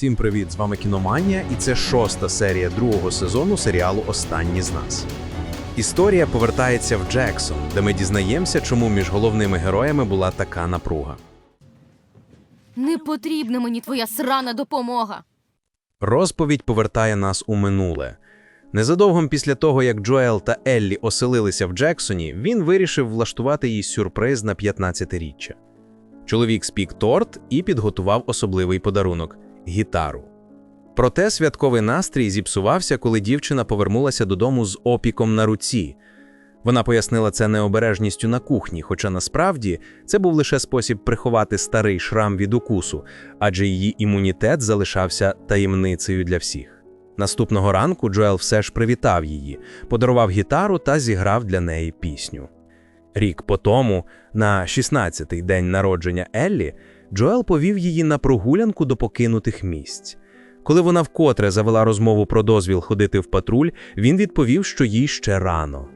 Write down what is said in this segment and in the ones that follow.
Всім привіт! З вами Кіноманія, і це шоста серія другого сезону серіалу Останні з нас. Історія повертається в Джексон, де ми дізнаємося, чому між головними героями була така напруга. Не потрібна мені твоя срана допомога. Розповідь повертає нас у минуле. Незадовго після того, як Джоел та Еллі оселилися в Джексоні, він вирішив влаштувати їй сюрприз на 15-річчя. Чоловік спік торт і підготував особливий подарунок гітару. Проте святковий настрій зіпсувався, коли дівчина повернулася додому з опіком на руці. Вона пояснила це необережністю на кухні, хоча насправді це був лише спосіб приховати старий шрам від укусу, адже її імунітет залишався таємницею для всіх. Наступного ранку Джоел все ж привітав її, подарував гітару та зіграв для неї пісню. Рік по тому, на 16-й день народження Еллі, Джоел повів її на прогулянку до покинутих місць. Коли вона вкотре завела розмову про дозвіл ходити в патруль, він відповів, що їй ще рано.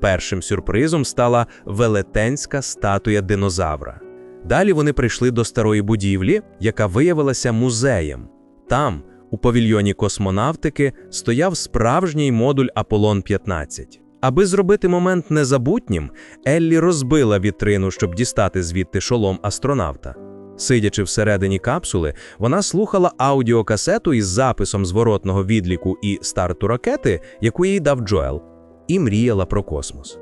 Першим сюрпризом стала велетенська статуя динозавра. Далі вони прийшли до старої будівлі, яка виявилася музеєм. Там, у павільйоні космонавтики, стояв справжній модуль Аполлон 15. Аби зробити момент незабутнім, Еллі розбила вітрину, щоб дістати звідти шолом астронавта. Сидячи всередині капсули, вона слухала аудіокасету із записом зворотного відліку і старту ракети, яку їй дав Джоел, і мріяла про космос.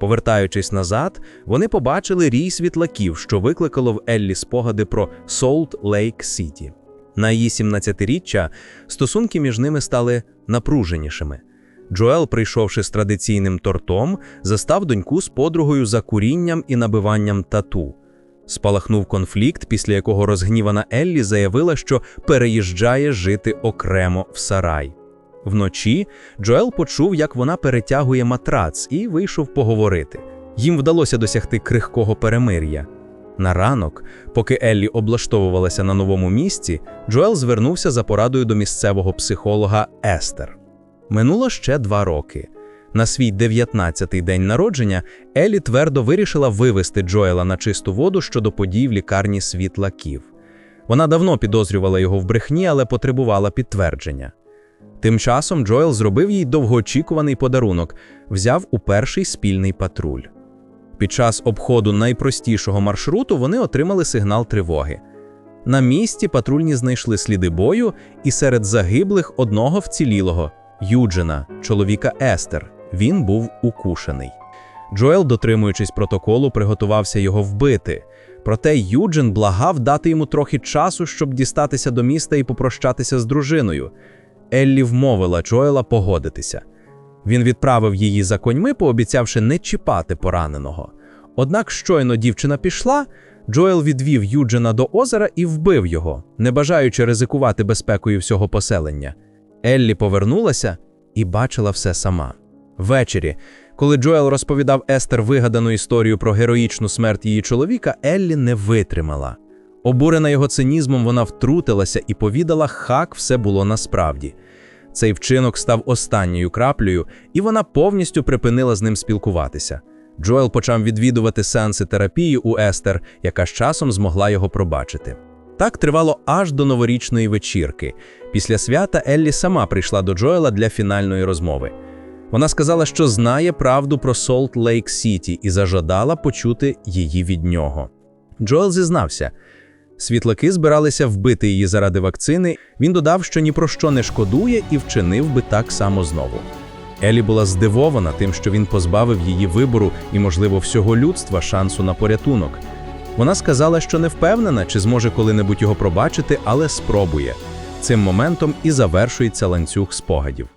Повертаючись назад, вони побачили рій світлаків, що викликало в Еллі спогади про Солт Лейк Сіті. На її 17-річчя стосунки між ними стали напруженішими. Джоел, прийшовши з традиційним тортом, застав доньку з подругою за курінням і набиванням тату. Спалахнув конфлікт, після якого розгнівана Еллі заявила, що переїжджає жити окремо в сарай. Вночі Джоел почув, як вона перетягує матрац, і вийшов поговорити. Їм вдалося досягти крихкого перемир'я. На ранок, поки Еллі облаштовувалася на новому місці, Джоел звернувся за порадою до місцевого психолога Естер. Минуло ще два роки. На свій 19-й день народження Елі твердо вирішила вивести Джоела на чисту воду щодо подій в лікарні світлаків. Вона давно підозрювала його в брехні, але потребувала підтвердження. Тим часом Джоел зробив їй довгоочікуваний подарунок, взяв у перший спільний патруль. Під час обходу найпростішого маршруту вони отримали сигнал тривоги. На місці патрульні знайшли сліди бою, і серед загиблих одного вцілілого Юджина, чоловіка Естер. Він був укушений. Джоел, дотримуючись протоколу, приготувався його вбити. Проте Юджин благав дати йому трохи часу, щоб дістатися до міста і попрощатися з дружиною. Еллі вмовила Джоела погодитися. Він відправив її за коньми, пообіцявши не чіпати пораненого. Однак щойно дівчина пішла, Джоел відвів Юджина до озера і вбив його, не бажаючи ризикувати безпекою всього поселення. Еллі повернулася і бачила все сама. Ввечері, коли Джоел розповідав Естер вигадану історію про героїчну смерть її чоловіка, Еллі не витримала. Обурена його цинізмом, вона втрутилася і повідала, хак все було насправді. Цей вчинок став останньою краплею, і вона повністю припинила з ним спілкуватися. Джоел почав відвідувати сеанси терапії у Естер, яка з часом змогла його пробачити. Так тривало аж до новорічної вечірки. Після свята Еллі сама прийшла до Джоела для фінальної розмови. Вона сказала, що знає правду про Солт Лейк Сіті і зажадала почути її від нього. Джоел зізнався. Світлаки збиралися вбити її заради вакцини. Він додав, що ні про що не шкодує, і вчинив би так само знову. Елі була здивована тим, що він позбавив її вибору і, можливо, всього людства шансу на порятунок. Вона сказала, що не впевнена, чи зможе коли-небудь його пробачити, але спробує. Цим моментом і завершується ланцюг спогадів.